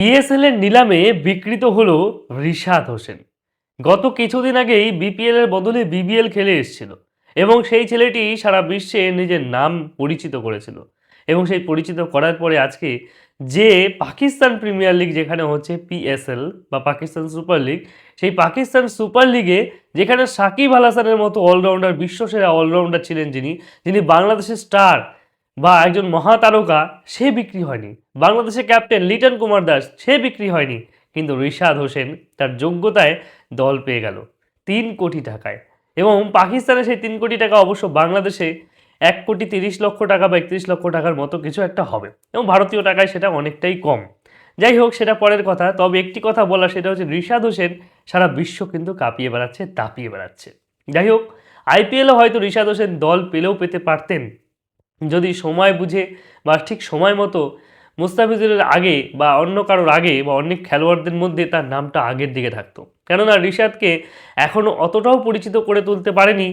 PSL এর নিলামে বিকৃত হলো রিশাদ হোসেন। গত কিছুদিন আগেই বিপিএল এর বদলে বিবিএল খেলে এসেছিল এবং সেই ছেলেটি সারা বিশ্বে নিজের নাম পরিচিত করেছিল। এবং সেই পরিচিত করার পরে আজকে যে পাকিস্তান প্রিমিয়ার লিগ যেখানে হচ্ছে পিএসএল বা পাকিস্তান সুপার লিগ, সেই পাকিস্তান সুপার লিগে যেখানে সাকিব আল হাসানের মতো অলরাউন্ডার, বিশ্বসেরা অলরাউন্ডার ছিলেন যিনি যিনি বাংলাদেশের স্টার বা একজন মহাতারকা, সে বিক্রি হয়নি। বাংলাদেশের ক্যাপ্টেন লিটন কুমার দাস, সে বিক্রি হয়নি। কিন্তু রিশাদ হোসেন তার যোগ্যতায় দল পেয়ে গেল তিন কোটি টাকায়। এবং পাকিস্তানে সেই তিন কোটি টাকা অবশ্য বাংলাদেশে এক কোটি তিরিশ লক্ষ টাকা বা একত্রিশ লক্ষ টাকার মতো কিছু একটা হবে। এবং ভারতীয় টাকায় সেটা অনেকটাই কম। যাই হোক, সেটা পরের কথা। তবে একটি কথা বলা সেটা হচ্ছে রিশাদ হোসেন সারা বিশ্ব কিন্তু কাঁপিয়ে বেড়াচ্ছে, তাপিয়ে বেড়াচ্ছে। যাই হোক, আইপিএলে হয়তো রিশাদ হোসেন দল পেলেও পেতে পারতেন। যদি সময় বুঝে বা ঠিক সময় মতো মুস্তাফিজুরের আগে বা অন্য কারোর আগে বা অনেক খেলোয়াড়দের মধ্যে তার নামটা আগের দিকে থাকতো। কেননা রিশাদকে এখনও অতটাও পরিচিত করে তুলতে পারেনি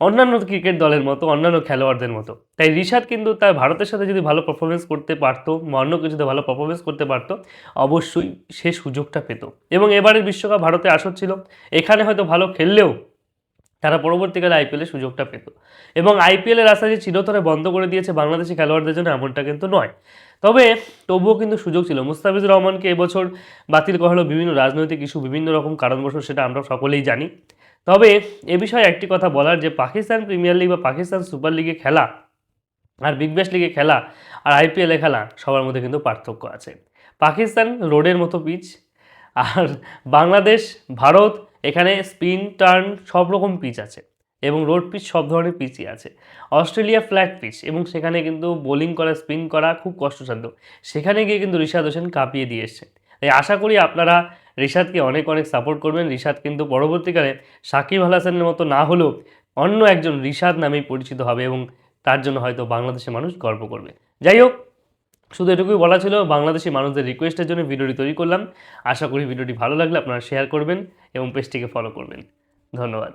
অন্যান্য ক্রিকেট দলের মতো, অন্যান্য খেলোয়াড়দের মতো। তাই রিশাদ কিন্তু তার ভারতের সাথে যদি ভালো পারফরমেন্স করতে পারতো বা অন্য কিছুতে ভালো পারফরমেন্স করতে পারতো, অবশ্যই সে সুযোগটা পেত। এবং এবারের বিশ্বকাপ ভারতে আসর ছিল। এখানে হয়তো ভালো খেললেও তারা পরবর্তীকালে আইপিএলের সুযোগটা পেত। এবং আইপিএলের রাস্তা যে চিরতরে বন্ধ করে দিয়েছে বাংলাদেশি খেলোয়াড়দের জন্য এমনটা কিন্তু নয়। তবে তবুও কিন্তু সুযোগ ছিল। মুস্তাফিজুর রহমানকে এবছর বাতিল করা হলো বিভিন্ন রাজনৈতিক ইস্যু, বিভিন্ন রকম কারণবশত সেটা আমরা সকলেই জানি। তবে এ বিষয়ে একটি কথা বলার, যে পাকিস্তান প্রিমিয়ার লিগ বা পাকিস্তান সুপার লিগে খেলা আর বিগ ব্যাশ লিগে খেলা আর আইপিএলে খেলা সবার মধ্যে কিন্তু পার্থক্য আছে। পাকিস্তান রোডের মতো পিচ আর বাংলাদেশ, ভারত এখানে স্পিন, টার্ন সব রকম পিচ আছে এবং রোড পিচ সব ধরনের পিচই আছে। অস্ট্রেলিয়া ফ্ল্যাট পিচ এবং সেখানে কিন্তু বোলিং করা, স্পিন করা খুব কষ্টসাধ্য। সেখানে গিয়ে কিন্তু রিশাদ হোসেন কাঁপিয়ে দিয়ে এসছে তাই আশা করি আপনারা রিশাদকে অনেক অনেক সাপোর্ট করবেন। রিশাদ কিন্তু পরবর্তীকালে সাকিব আল হাসানের মতো না হলেও অন্য একজন রিশাদ নামেই পরিচিত হবে এবং তার জন্য হয়তো বাংলাদেশের মানুষ গর্ব করবে। যাই হোক শুধু এটুকুই বলা ছিল, বাংলাদেশি মানুষদের রিকোয়েস্টের জন্য ভিডিওটি তৈরি করলাম। আশা করি ভিডিওটি ভালো লাগলে আপনারা শেয়ার করবেন এবং পেজটিকে ফলো করবেন। ধন্যবাদ।